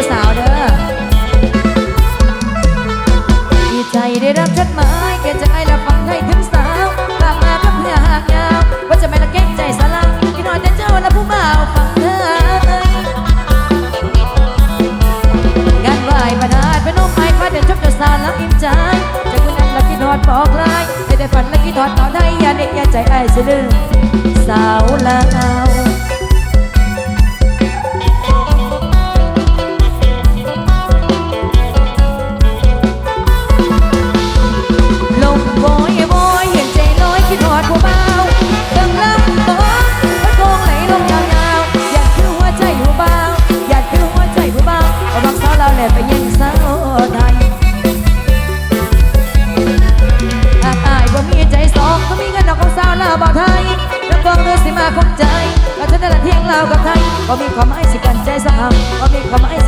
ผู้สาวเด้อดีใจได้รับชัดหมายแก่ใจและฟังให้ถึงสาวกลับมากับเพื่อหากยาวว่าจะไม่ละเก่งใจสลังกินน่อยแต่เจ้าและผู้บ่าวฟังเธองานไหวประดาดเป็นน้องไม้คว้าเดินชมเจะสารแล้วอิ่มใจจะคุณนั้นละกินอดบอกลายไม่ได้ฝันและกินหอดตอนได้อยาเด็กยาใจไอ้สิลืมสาวลาว บ่มีความหมายสิกันใจสะอาดบ่มีความหมาย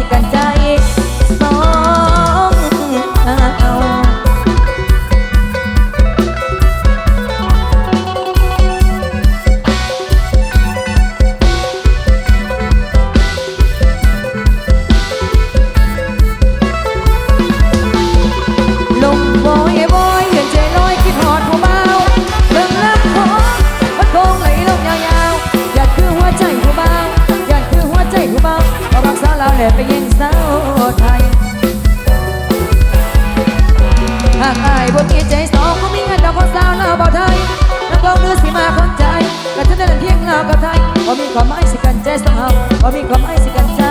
มีความหมายสิกันใจสาวบ่มีความหมายสิกันใจ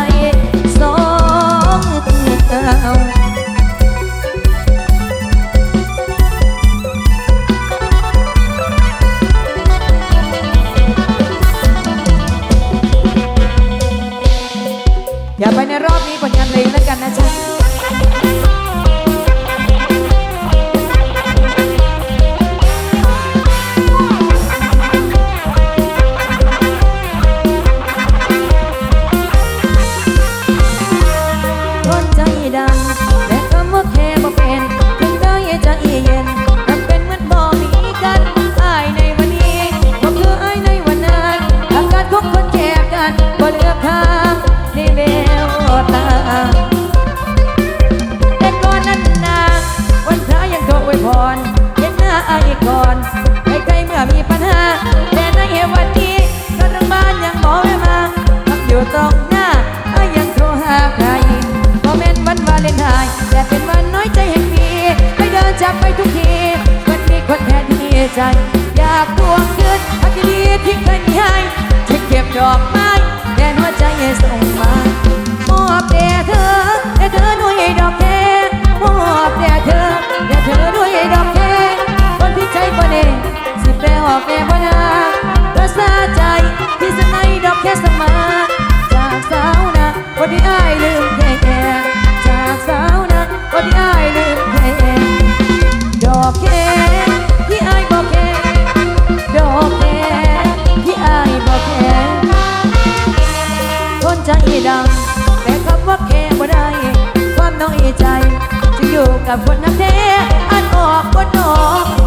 สองเท้า ใจ อยากทวงคืนพักดีที่เคยมีให้จะเก็บดอกไม้แทนหัวใจให้ส่งมามอบแด่เธอู่กับคนน้ำเทอันออกบนออก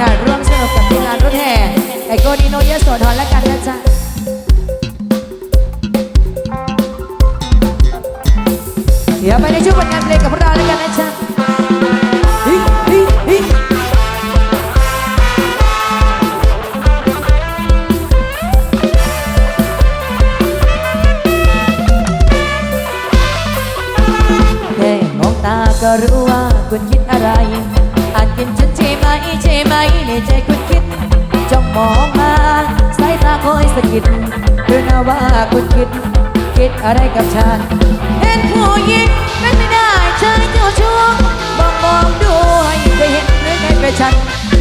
น้าร่วมสนุกนิโนยโสธรแล้วกันนะจ๊ะเดี๋ยวไปในช่วงผลงานเพลงกับพวกเราแล้วกันนะจ๊ะฮิฮิฮิแค่มองตาก็รู้ว่าคุณคิดอะไร มใช่ไหมในใจคุณคิดจ้องมองมาสายตาคอยสะกิดหรือนะว่าคุณคิด คิดอะไรกับฉันเห็นผู้หญิงเป็นไม่ได้ชายเจ้าชู้มองมองดูให้เคยเห็นหรือไงเป็นฉัน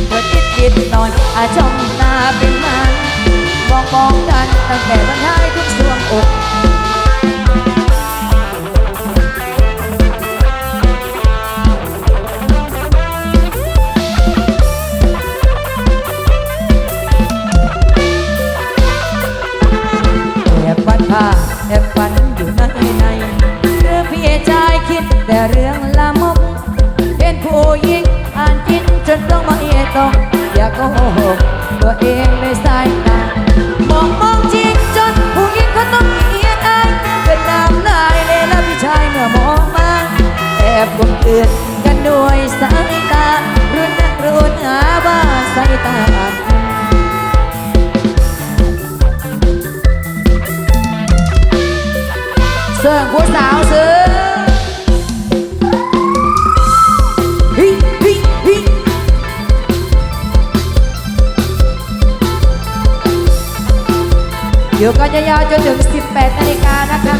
เกิดคิดคิดหน่อยอาจ้องตาเป็นมันมองมองกันตั้งแต่บรรทายทุกสวงอก เสื่องผู้สาวซื้อฮิฮิฮิอยู่กันยาวๆจนถึง 18นาฬิกานะคะ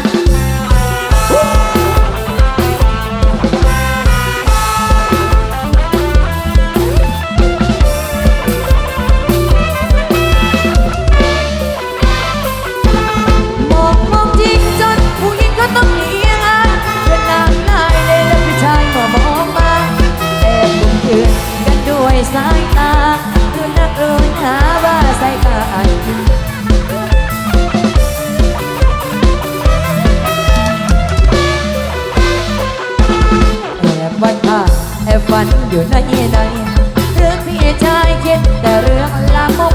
อบฝันอยู่ในในเรื่องพี่ชายเก็บแต่เรื่องลามก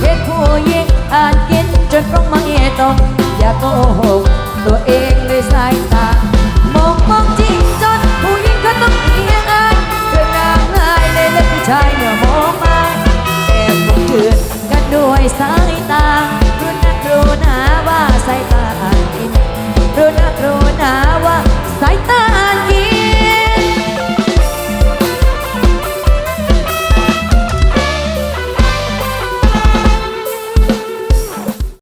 เห็นผู้หญิงอ่านกินจนต้องไม่ตรงอย่าโกหก